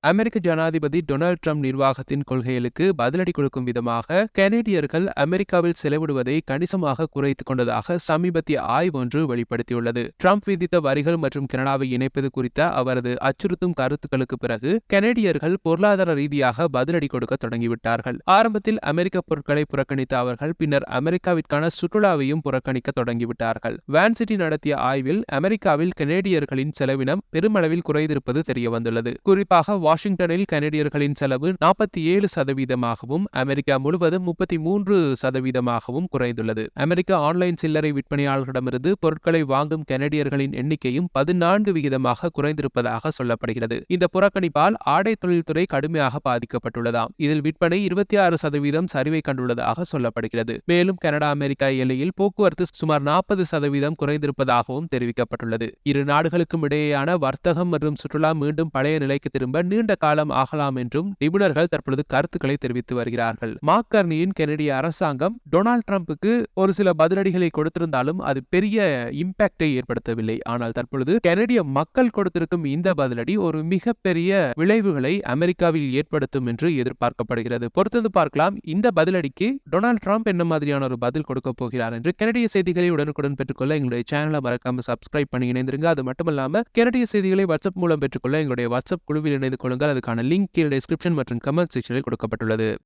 அமெரிக்க ஜனாதிபதி Donald Trump நிர்வாகத்தின் கொள்கைகளுக்கு பதிலடி கொடுக்கும் விதமாக கனேடியர்கள் அமெரிக்காவில் செலவிடுவதை கணிசமாக குறைத்துக் கொண்டதாக சமீபத்திய ஆய்வு ஒன்று வெளிப்படுத்தியுள்ளது. ட்ரம்ப் விதித்த வரிகள் மற்றும் கனடாவை இணைப்பது குறித்த அவரது அச்சுறுத்தும் கருத்துக்களுக்கு பிறகு கனேடியர்கள் பொருளாதார ரீதியாக பதிலடி கொடுக்க தொடங்கிவிட்டார்கள். ஆரம்பத்தில் அமெரிக்க பொருட்களை புறக்கணித்த அவர்கள் பின்னர் அமெரிக்காவிற்கான சுற்றுலாவையும் புறக்கணிக்க தொடங்கிவிட்டார்கள். வான்சிட்டி நடத்திய ஆய்வில் அமெரிக்காவில் கனேடியர்களின் செலவினம் பெருமளவில் குறைந்திருப்பது தெரியவந்துள்ளது. குறிப்பாக வாஷிங்டனில் கனடியர்களின் செலவு நாற்பத்தி ஏழு சதவீதமாகவும் அமெரிக்கா முழுவதும் முப்பத்தி மூன்று சதவீதமாகவும் குறைந்துள்ளது. அமெரிக்க ஆன்லைன் சில்லறை விற்பனையாளர்களிடமிருந்து பொருட்களை வாங்கும் கனடியர்களின் எண்ணிக்கையும் பதினான்கு விகிதமாக குறைந்திருப்பதாக சொல்லப்படுகிறது. இந்த புறக்கணிப்பால் ஆடை தொழில்துறை கடுமையாக பாதிக்கப்பட்டுள்ளதாம். இதில் விற்பனை இருபத்தி ஆறு சதவீதம் சரிவை கண்டுள்ளதாக சொல்லப்படுகிறது. மேலும் கனடா அமெரிக்கா எல்லையில் போக்குவரத்து சுமார் நாற்பது சதவீதம் குறைந்திருப்பதாகவும் தெரிவிக்கப்பட்டுள்ளது. இரு நாடுகளுக்கும் இடையேயான வர்த்தகம் மற்றும் சுற்றுலா மீண்டும் பழைய நிலைக்கு திரும்ப நீண்ட காலம் ஆகலாம் என்றும் நிபுணர்கள் தற்பொழுது கருத்துக்களை தெரிவித்து வருகிறார்கள். மாக்கர்னியின் கெனடிய அரசாங்கம் டொனால்ட் ட்ரம்புக்கு ஒரு சில பதிலடிகளை கொடுத்திருந்தாலும் அது பெரிய இம்பாக்டை ஏற்படுத்தவில்லை. ஆனால் தற்பொழுது கெனடிய மக்கள் கொடுத்திருக்கும் இந்த பதிலடி ஒரு மிகப்பெரிய விளைவுகளை அமெரிக்காவில் ஏற்படுத்தும் என்று எதிர்பார்க்கப்படுகிறது. பொறுத்தது பார்க்கலாம் இந்த பதிலடிக்கு டொனால்ட் ட்ரம்ப் என்ன மாதிரியான ஒரு பதில் கொடுக்க போகிறார் என்று கெனடிய செய்திகளை உடனுக்குடன் பெற்றுக்கொள்ள எங்களுடைய சேனலை மறக்காம சப்ஸ்கிரைப் பண்ணி இணைந்திருங்க. அது மட்டுமல்லாம கெனடிய செய்திகளை வாட்ஸ்அப் மூலம் பெற்றுக்கொள்ள எங்களுடைய வாட்ஸ்அப் குழுவில் இணைந்து கொள்ளுங்கள் அதுக்கான லிங்க் கீழே டிஸ்கிரிப்ஷன் மற்றும் கமெண்ட் செக்ஷனில் கொடுக்கப்பட்டுள்ளது.